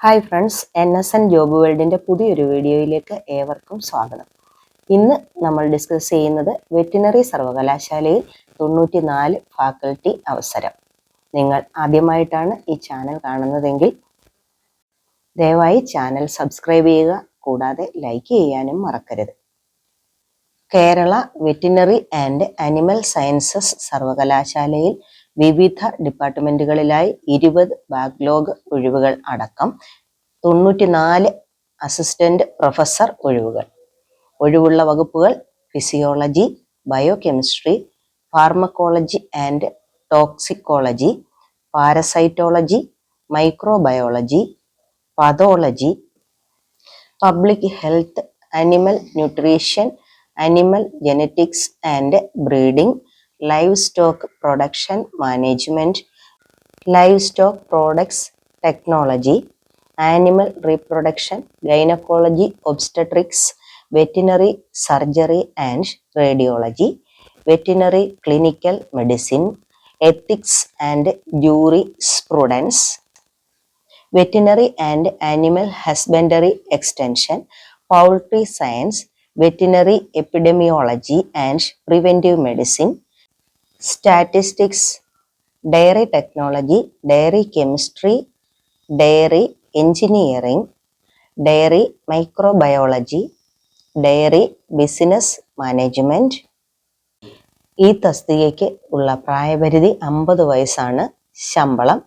Hi friends N S N job വേൾഡിന്റെ പുതിയൊരു വീഡിയോയിലേക്ക് ഏവർക്കും സ്വാഗതം. ഇന്ന് നമ്മൾ ഡിസ്കസ് ചെയ്യുന്നത് വെറ്റിനറി സർവകലാശാലയിൽ തൊണ്ണൂറ്റി നാല് ഫാക്കൽറ്റി അവസരം. നിങ്ങൾ ആദ്യമായിട്ടാണ് ഈ ചാനൽ കാണുന്നതെങ്കിൽ ദയവായി ചാനൽ സബ്സ്ക്രൈബ് ചെയ്യുക കൂടാതെ ലൈക്ക് ചെയ്യാനും മറക്കരുത്. Kerala veterinary and animal sciences സർവകലാശാലയിൽ വിവിധ ഡിപ്പാർട്ട്മെന്റുകളിലായി ഇരുപത് ബാക്ക്ലോഗ് ഒഴിവുകൾ അടക്കം തൊണ്ണൂറ്റിനാല് അസിസ്റ്റന്റ് പ്രൊഫസർ ഒഴിവുകൾ. ഒഴിവുള്ള വകുപ്പുകൾ physiology biochemistry pharmacology and toxicology parasitology microbiology pathology public health animal nutrition animal genetics and breeding livestock production management livestock products technology animal reproduction gynaecology obstetrics veterinary surgery and radiology veterinary clinical medicine ethics and jurisprudence veterinary and animal husbandry extension poultry science veterinary epidemiology and preventive medicine statistics dairy technology dairy chemistry dairy engineering dairy microbiology dairy business management ഈ തസ്തികയ്ക്ക് ഉള്ള പ്രായപരിധി അമ്പത് വയസ്സാണ്. ശമ്പളം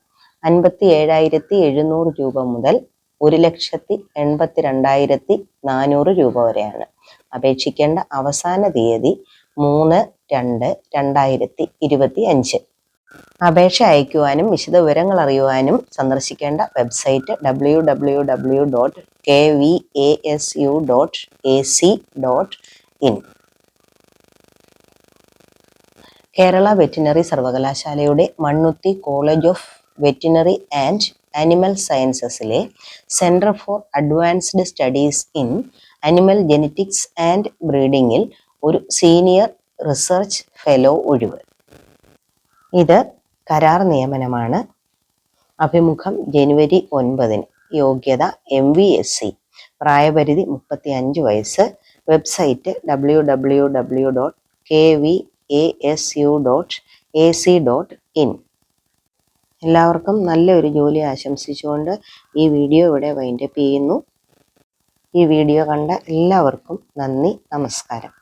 അൻപത്തി ഏഴായിരത്തി എഴുന്നൂറ് രൂപ മുതൽ ഒരു ലക്ഷത്തി എൺപത്തി രണ്ടായിരത്തി നാനൂറ് രൂപ വരെയാണ്. അപേക്ഷിക്കേണ്ട അവസാന തീയതി മൂന്ന് രണ്ട് രണ്ടായിരത്തി ഇരുപത്തി അഞ്ച്. അപേക്ഷ അയക്കുവാനും വിശദവിവരങ്ങൾ അറിയുവാനും സന്ദർശിക്കേണ്ട website W W W dot K V A S U dot A C dot in Kerala veterinary സർവകലാശാലയുടെ Mannuthy college of veterinary and animal സയൻസസിലെ centre for advanced studies in animal genetics and ബ്രീഡിങ്ങിൽ ഒരു senior research fellow ഒഴിവ്. ഇത് കരാർ നിയമനമാണ്. അഭിമുഖം ജനുവരി ഒൻപതിന്. യോഗ്യത M V S C പ്രായപരിധി മുപ്പത്തി അഞ്ച് വയസ്സ്. Website W W W dot K V A S U dot A C dot in. എല്ലാവർക്കും നല്ലൊരു ജോലി ആശംസിച്ചുകൊണ്ട് ഈ വീഡിയോ ഇവിടെ വൈൻഡപ്പ് ചെയ്യുന്നു. ഈ വീഡിയോ കണ്ട എല്ലാവർക്കും നന്ദി നമസ്കാരം.